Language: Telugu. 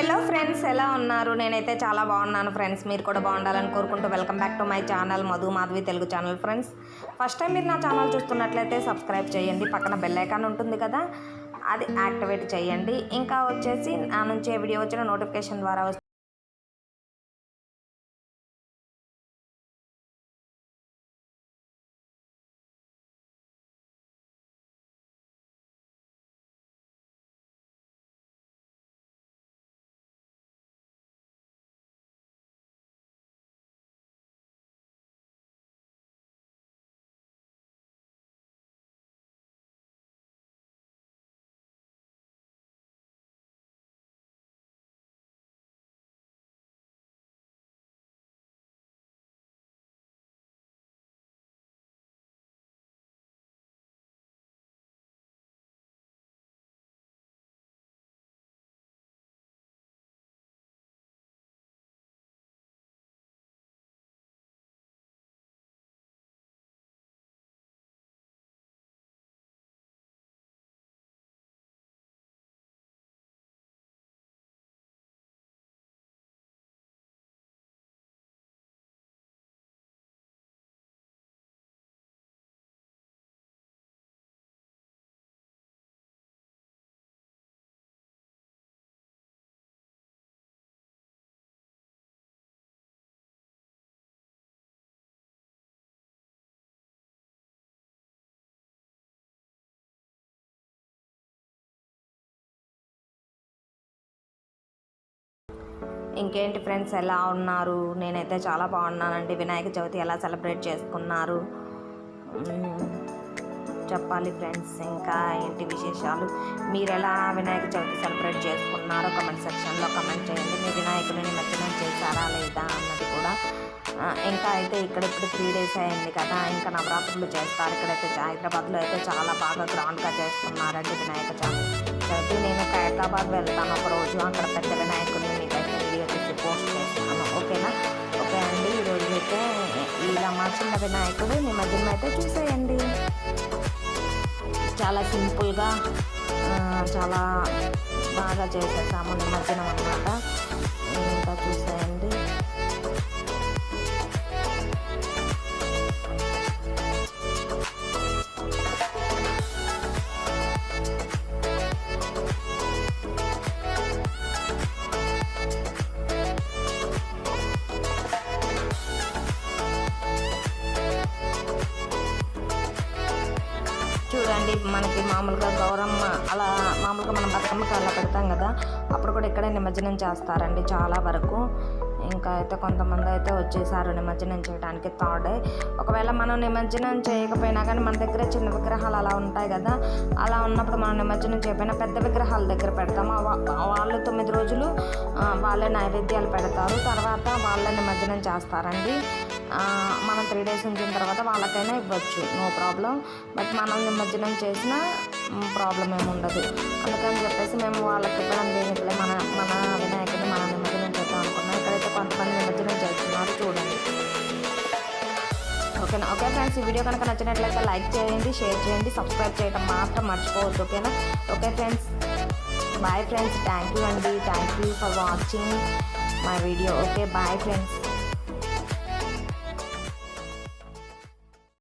హలో ఫ్రెండ్స్ ఎలా ఉన్నారు? నేనైతే చాలా బాగున్నాను ఫ్రెండ్స్. మీరు కూడా బాగుండాలని కోరుకుంటూ welcome back to my channel Madhu Madhavi Telugu channel friends. First time మీరు నా ఛానల్ చూస్తున్నట్లయితే సబ్స్క్రైబ్ చేయండి. పక్కన బెల్ ఐకాన్ ఉంటుంది కదా అది యాక్టివేట్ చేయండి. ఇంకా వచ్చేసి నా నుంచి ఏ వీడియో వచ్చిన నోటిఫికేషన్ ద్వారా వస్తుంది. ఇంకేంటి ఫ్రెండ్స్ ఎలా ఉన్నారు? నేనైతే చాలా బాగున్నానండి. వినాయక చవితి ఎలా సెలబ్రేట్ చేసుకున్నారు? చెప్పాలి ఫ్రెండ్స్ ఇంకా ఏంటి విశేషాలు? మీరు ఎలా వినాయక చవితి సెలబ్రేట్ చేసుకున్నారో కమెంట్ సెక్షన్లో కమెంట్ చేయండి. మీ వినాయకుడిని నిమజ్జనం చేశారా లేదా అన్నది కూడా. ఇంకా అయితే ఇక్కడ ఇప్పుడు త్రీ డేస్ అయింది కదా ఇంకా నవరాత్రులు చేస్తారు. ఇక్కడైతే హైదరాబాద్లో అయితే చాలా బాగా గ్రాండ్గా చేస్తున్నారండి వినాయక చవితి చవితి. నేను హైదరాబాద్ వెళ్తాను ఒక రోజు అక్కడ పెద్ద వినాయకుడు ఇలా మా చిన్న వినాయకుడు నిమజ్జనం అయితే చూసేయండి. చాలా సింపుల్గా చాలా బాగా చేసేసాము నిమజ్జనం అనమాట ఇంకా చూసేయండి. చూడండి మనకి మామూలుగా గౌరమ్మ అలా మామూలుగా మనం బతుకమ్మకి అలా పెడతాం కదా అప్పుడు కూడా ఇక్కడే నిమజ్జనం చేస్తారండి చాలా వరకు. ఇంకా అయితే కొంతమంది అయితే వచ్చేసారు నిమజ్జనం చేయడానికి థర్డ్ డే. ఒకవేళ మనం నిమజ్జనం చేయకపోయినా కానీ మన దగ్గర చిన్న విగ్రహాలు అలా ఉంటాయి కదా అలా ఉన్నప్పుడు మనం నిమజ్జనం చేయకపోయినా పెద్ద విగ్రహాల దగ్గర పెడతాము వాళ్ళు తొమ్మిది రోజులు వాళ్ళే నైవేద్యాలు పెడతారు. తర్వాత వాళ్ళే నిమజ్జనం చేస్తారండి. మనం త్రీ డేస్ ఉంచిన తర్వాత వాళ్ళకైనా ఇవ్వచ్చు నో ప్రాబ్లం బట్ మనం నిమజ్జనం చేసిన ప్రాబ్లం ఏమి ఉండదు. అందుకని చెప్పేసి మేము వాళ్ళకి ఇవ్వడం దేనికిలే మన మన ఓకే ఫ్రెండ్స్ ఈ వీడియో కనుక నచ్చినట్లయితే లైక్ చేయండి షేర్ చేయండి సబ్స్క్రైబ్ చేయడం మాత్రం మర్చిపోవద్దు ఓకేనా? Okay friends bye friends thank you అండి thank you for watching my video okay bye friends.